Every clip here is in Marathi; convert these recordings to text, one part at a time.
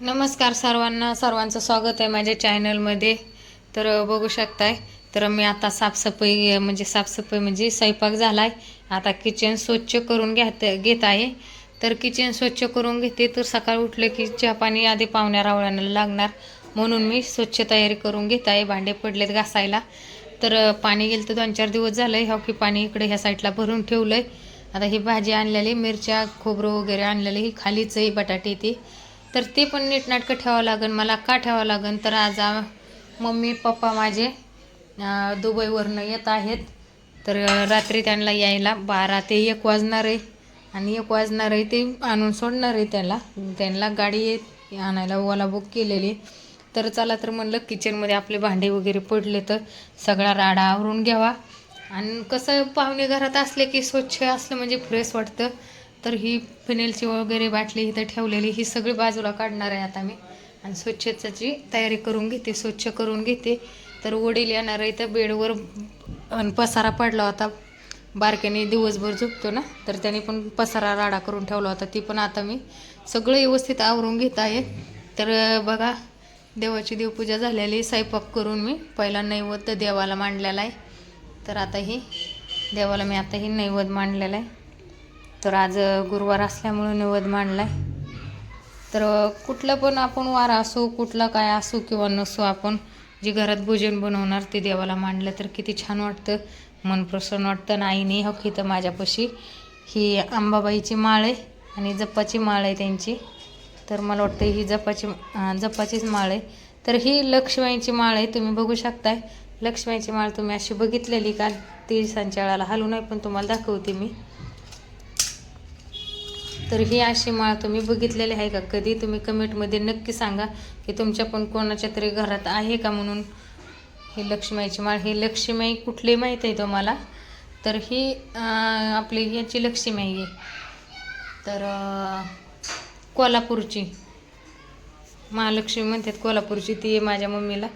नमस्कार सर्वांना सर्वांचं स्वागत आहे माझ्या चॅनलमध्ये. तर बघू शकताय तर मी आता साफसफाई म्हणजे साफसफाई म्हणजे स्वयंपाक झाला आहे आता किचन स्वच्छ करून घ्यात घेत आहे. तर किचन स्वच्छ करून घेते तर सकाळी उठलं की चहा पाणी आधी पाहुण्या रावळ्यांना लागणार. म्हणून मी स्वच्छ तयारी करून घेत आहे भांडे पडलेत घासायला. तर पाणी गेलं तर दोन चार दिवस झालं आहे हो की पाणी इकडे ह्या साईडला भरून ठेवलं आहे आता ही भाजी आणलेली मिरच्या खोबरं वगैरे आणलेली ही खालीच ही बटाटे ती. तर ते पण नीटनाटकं ठेवावं लागेल मला का ठेवावं लागेल तर आज मम्मी पप्पा माझे दुबईवरनं येत आहेत. तर रात्री त्यांना यायला बारा ते एक वाजणार आहे. आणि एक वाजणार आहे ते आणून सोडणार आहे त्याला. त्यांना गाडी येत आणायला ओला बुक केलेली. तर चला तर म्हणलं किचनमध्ये आपले भांडे वगैरे पडले तर सगळा राडा आवरून घ्यावा. आणि कसं पाहुणे घरात असले की स्वच्छ असलं म्हणजे फ्रेश वाटतं. तर ही फिनेलची वगैरे बाटली इथं ठेवलेली ही सगळी बाजूला काढणार आहे आता मी. आणि स्वच्छतेची तयारी करून घेते स्वच्छ करून घेते. तर वडील येणार आहे तर बेडवर आणि पसारा पडला होता. बारक्याने दिवसभर झोपतो ना तर त्याने पण पसारा राडा करून ठेवला होता. ती पण आता मी सगळं व्यवस्थित आवरून घेत आहे. तर बघा देवाची देवपूजा झालेली स्वयंपाक करून मी पहिला नैवेद्य देवाला मांडलेला आहे. तर आता ही देवाला मी आता ही नैवेद्य मांडलेला आहे. तर आज गुरुवार असल्यामुळं नवद मांडला आहे तर कुठलं पण आपण वार असो कुठला काय असो किंवा नसो आपण जे घरात भोजन बनवणार ते देवाला मांडलं तर किती छान वाटतं. मन प्रसन्न वाटतं आणि आईने हो तर माझ्यापाशी ही अंबाबाईची माळ आहे आणि जप्पाची माळ आहे त्यांची. तर मला वाटतं ही जपाची जपाचीच माळ आहे. तर ही लक्ष्मीची माळ आहे तुम्ही बघू शकताय. लक्ष्मीची माळ तुम्ही अशी बघितलेली का? ती संचाळाला हलू नाही पण तुम्हाला दाखवते मी. तर ही अशी माळ तुम्ही बघितलेली आहे का? कधी तुम्ही कमेंटमध्ये नक्की सांगा की तुमच्या पण कोणाच्या तरी घरात आहे का म्हणून ही लक्ष्मीची माळ. ही लक्ष्मी कुठली माहीत आहे तुम्हाला? तर ही आपली याची लक्ष्मी आहे. तर कोल्हापूरची. महालक्ष्मी म्हणतात कोल्हापूरची ती आहे माझ्या मम्मीला.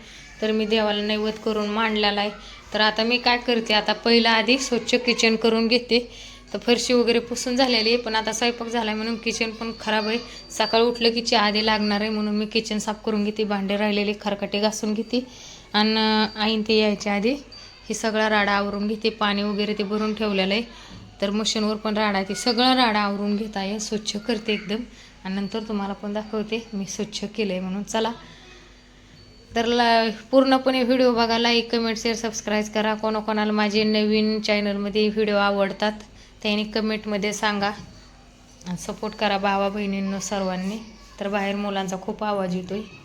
तर मी देवाला नैवेद्य करून मांडलेला आहे. तर आता मी काय करते आता पहिलं आधी स्वच्छ किचन करून घेते. तर फरशी वगैरे पुसून झालेली आहे पण आता स्वयंपाक झाला आहे म्हणून किचन पण खराब आहे. सकाळी उठलं की चहा आधी लागणार आहे म्हणून मी किचन साफ करून घेते भांडे राहिलेले खरकटे घासून घेते. आणि आईन ते यायच्या आधी हे सगळा राडा आवरून घेते पाणी वगैरे ते भरून ठेवलेलं आहे. तर मशीनवर पण राडा आहे ते सगळं राडा आवरून घेत आहे स्वच्छ करते एकदम. आणि नंतर तुम्हाला पण दाखवते मी स्वच्छ केलं आहे म्हणून चला. तर ला पूर्णपणे व्हिडिओ बघा लाईक कमेंट शेअर सबस्क्राईब करा. कोणाकोणाला माझे नवीन चॅनलमध्ये व्हिडिओ आवडतात त्यांनी कमेंटमध्ये सांगा. सपोर्ट करा भावा बहिणींनो सर्वांनी. तर बाहेर मुलांचा खूप आवाज येतो आहे